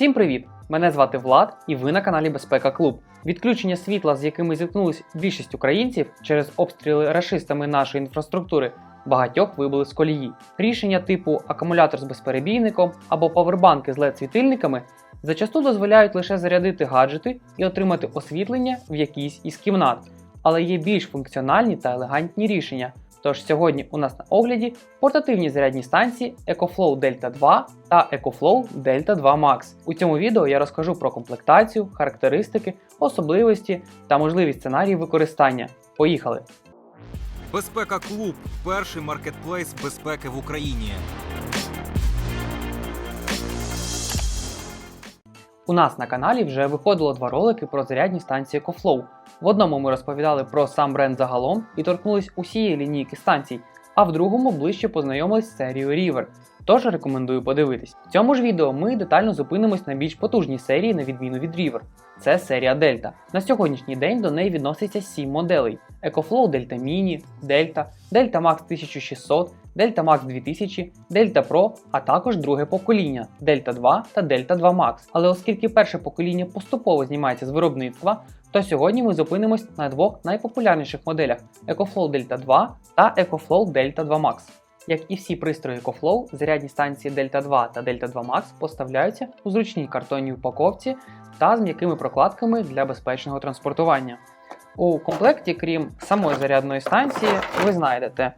Всім привіт! Мене звати Влад, і ви на каналі Безпека Клуб. Відключення світла, з якими зіткнулись більшість українців через обстріли рашистами нашої інфраструктури, багатьох вибили з колії. Рішення типу акумулятор з безперебійником або павербанки з led світильниками зачасту дозволяють лише зарядити гаджети і отримати освітлення в якійсь із кімнат, але є більш функціональні та елегантні рішення. Тож сьогодні у нас на огляді портативні зарядні станції EcoFlow Delta 2 та EcoFlow Delta 2 Max. У цьому відео я розкажу про комплектацію, характеристики, особливості та можливі сценарії використання. Поїхали! Безпека Клуб перший маркетплейс безпеки в Україні. У нас на каналі вже виходило два ролики про зарядні станції EcoFlow. В одному ми розповідали про сам бренд загалом і торкнулись усієї лінійки станцій, а в другому ближче познайомились з серією River. Тож рекомендую подивитись. В цьому ж відео ми детально зупинимось на більш потужній серії, на відміну від River. Це серія Delta. На сьогоднішній день до неї відноситься 7 моделей: EcoFlow Delta Mini, Delta, Delta Max 1600, Delta Max 2000, Delta Pro, а також друге покоління Delta 2 та Delta 2 Max. Але оскільки перше покоління поступово знімається з виробництва, то сьогодні ми зупинимось на двох найпопулярніших моделях EcoFlow Delta 2 та EcoFlow Delta 2 Max. Як і всі пристрої EcoFlow, зарядні станції Delta 2 та Delta 2 Max поставляються у зручній картонній упаковці та з м'якими прокладками для безпечного транспортування. У комплекті, крім самої зарядної станції, ви знайдете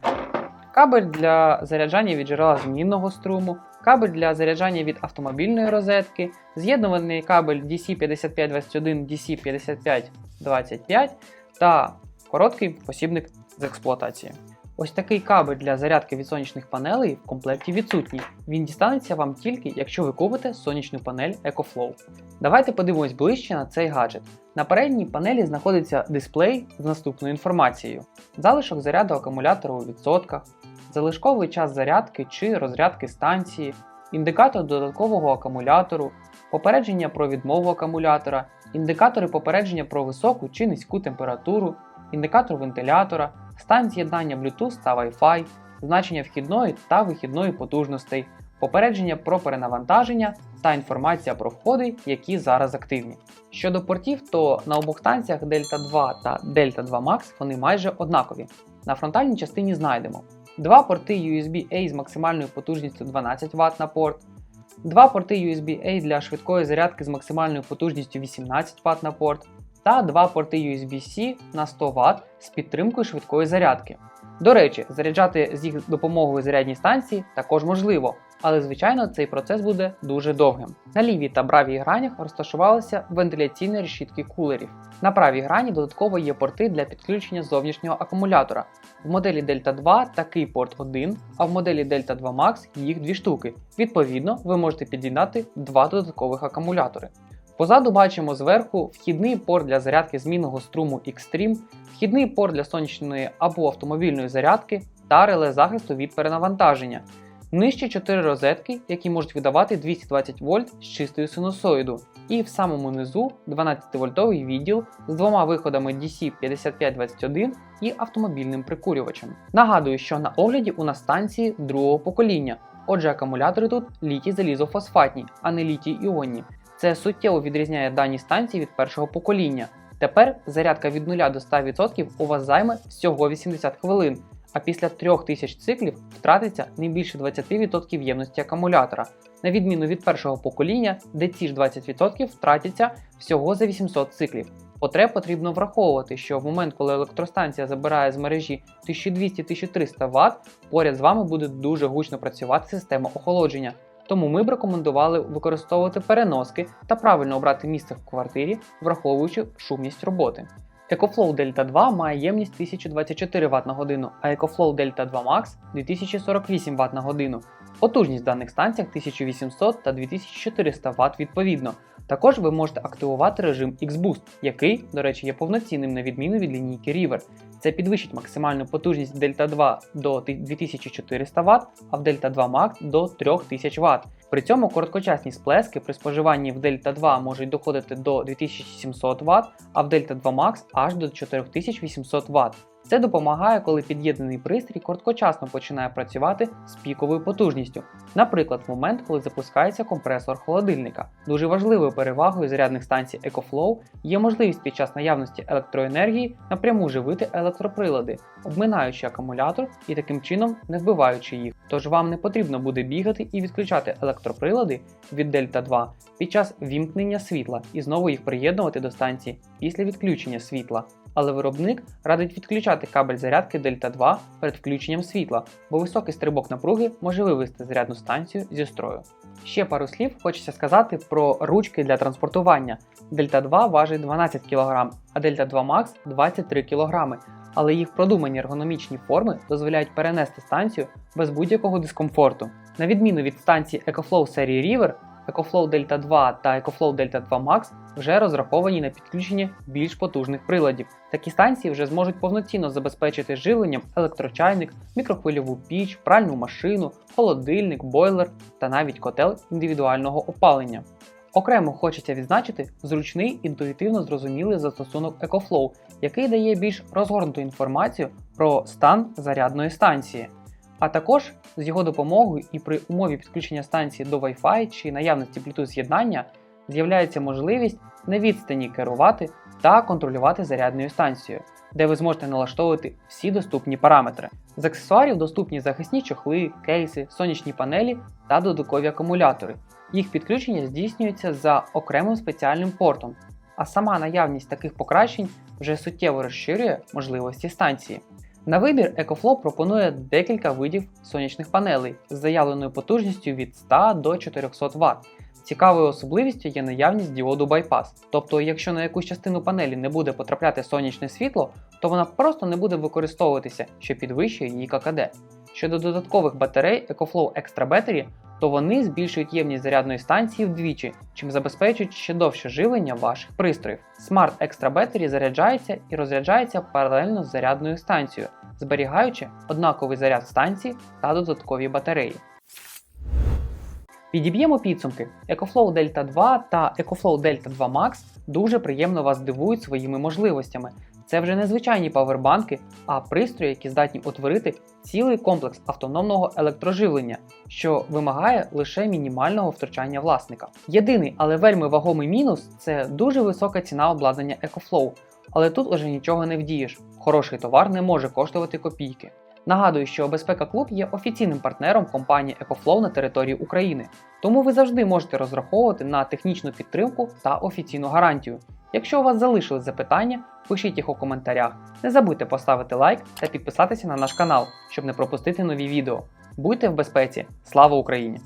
кабель для заряджання від джерела змінного струму, кабель для заряджання від автомобільної розетки, з'єднуваний кабель DC5521 DC5525 та короткий посібник з експлуатації. Ось такий кабель для зарядки від сонячних панелей в комплекті відсутній. Він дістанеться вам тільки, якщо ви купите сонячну панель EcoFlow. Давайте подивимось ближче на цей гаджет. На передній панелі знаходиться дисплей з наступною інформацією: залишок заряду акумулятора у відсотках, залишковий час зарядки чи розрядки станції, індикатор додаткового акумулятору, попередження про відмову акумулятора, індикатори попередження про високу чи низьку температуру, індикатор вентилятора, стан з'єднання Bluetooth та Wi-Fi, значення вхідної та вихідної потужностей, попередження про перенавантаження та інформація про входи, які зараз активні. Щодо портів, то на обох станціях Delta 2 та Delta 2 Max вони майже однакові. На фронтальній частині знайдемо два порти USB-A з максимальною потужністю 12 Вт на порт, два порти USB-A для швидкої зарядки з максимальною потужністю 18 Вт на порт, та два порти USB-C на 100 Вт з підтримкою швидкої зарядки. До речі, заряджати з їх допомогою зарядні станції також можливо, але звичайно цей процес буде дуже довгим. На лівій та правій гранях розташувалися вентиляційні решітки кулерів. На правій грані додатково є порти для підключення зовнішнього акумулятора. В моделі Delta 2 такий порт один, а в моделі Delta 2 Max їх дві штуки. Відповідно, ви можете під'єднати два додаткових акумулятори. Позаду бачимо зверху вхідний порт для зарядки змінного струму Xtreme, вхідний порт для сонячної або автомобільної зарядки та реле захисту від перенавантаження. Нижче 4 розетки, які можуть видавати 220 вольт з чистою синусоїду. І в самому низу 12-вольтовий відділ з двома виходами DC5521 і автомобільним прикурювачем. Нагадую, що на огляді у нас станції другого покоління. Отже, акумулятори тут літій залізофосфатні, а не літій іонні. Це суттєво відрізняє дані станції від першого покоління. Тепер зарядка від 0 до 100% у вас займе всього 80 хвилин, а після 3000 циклів втратиться не більше 20% ємності акумулятора, на відміну від першого покоління, де ці ж 20% втратяться всього за 800 циклів. Потреб потрібно враховувати, що в момент, коли електростанція забирає з мережі 1200-1300 Вт, поряд з вами буде дуже гучно працювати система охолодження. Тому ми б рекомендували використовувати переноски та правильно обрати місце в квартирі, враховуючи шумність роботи. EcoFlow Delta 2 має ємність 1024 Вт на годину, а EcoFlow Delta 2 Max 2048 Вт на годину. Потужність в даних станціях 1800 та 2400 Вт відповідно. Також ви можете активувати режим X-Boost, який, до речі, є повноцінним на відміну від лінійки River. Це підвищить максимальну потужність Delta 2 до 2400 Вт, а в Delta 2 Max до 3000 Вт. При цьому короткочасні сплески при споживанні в Delta 2 можуть доходити до 2700 Вт, а в Delta 2 Max аж до 4800 Вт. Це допомагає, коли під'єднаний пристрій короткочасно починає працювати з піковою потужністю, наприклад, в момент, коли запускається компресор холодильника. Дуже важливою перевагою зарядних станцій EcoFlow є можливість під час наявності електроенергії напряму живити електроприлади, обминаючи акумулятор і таким чином не вбиваючи їх. Тож вам не потрібно буде бігати і відключати електроприлади від Delta 2 під час вімкнення світла і знову їх приєднувати до станції після відключення світла. Але виробник радить відключати кабель зарядки Delta 2 перед включенням світла, бо високий стрибок напруги може вивести зарядну станцію зі строю. Ще пару слів хочеться сказати про ручки для транспортування. Delta 2 важить 12 кг, а Delta 2 Max 23 кг, але їх продумані ергономічні форми дозволяють перенести станцію без будь-якого дискомфорту. На відміну від станції EcoFlow серії River, EcoFlow Delta 2 та EcoFlow Delta 2 Max вже розраховані на підключення більш потужних приладів. Такі станції вже зможуть повноцінно забезпечити живленням електрочайник, мікрохвильову піч, пральну машину, холодильник, бойлер та навіть котел індивідуального опалення. Окремо хочеться відзначити зручний інтуїтивно зрозумілий застосунок EcoFlow, який дає більш розгорнуту інформацію про стан зарядної станції. А також з його допомогою і при умові підключення станції до Wi-Fi чи наявності Bluetooth з'єднання з'являється можливість на відстані керувати та контролювати зарядною станцією, де ви зможете налаштовувати всі доступні параметри. З аксесуарів доступні захисні чохли, кейси, сонячні панелі та додаткові акумулятори. Їх підключення здійснюється за окремим спеціальним портом, а сама наявність таких покращень вже суттєво розширює можливості станції. На вибір EcoFlow пропонує декілька видів сонячних панелей з заявленою потужністю від 100 до 400 Вт. Цікавою особливістю є наявність діоду байпас. Тобто, якщо на якусь частину панелі не буде потрапляти сонячне світло, то вона просто не буде використовуватися, що підвищує її ККД. Щодо додаткових батарей EcoFlow Extra Battery, то вони збільшують ємність зарядної станції вдвічі, чим забезпечують ще довше живлення ваших пристроїв. Smart Extra Battery заряджається і розряджається паралельно з зарядною станцією, зберігаючи однаковий заряд станції та додаткові батареї. Підіб'ємо підсумки. EcoFlow Delta 2 та EcoFlow Delta 2 Max дуже приємно вас дивують своїми можливостями. Це вже не звичайні павербанки, а пристрої, які здатні утворити цілий комплекс автономного електроживлення, що вимагає лише мінімального втручання власника. Єдиний, але вельми вагомий мінус це дуже висока ціна обладнання EcoFlow, але тут уже нічого не вдієш. Хороший товар не може коштувати копійки. Нагадую, що Безпека Клуб є офіційним партнером компанії EcoFlow на території України, тому ви завжди можете розраховувати на технічну підтримку та офіційну гарантію. Якщо у вас залишились запитання, пишіть їх у коментарях. Не забудьте поставити лайк та підписатися на наш канал, щоб не пропустити нові відео. Будьте в безпеці! Слава Україні!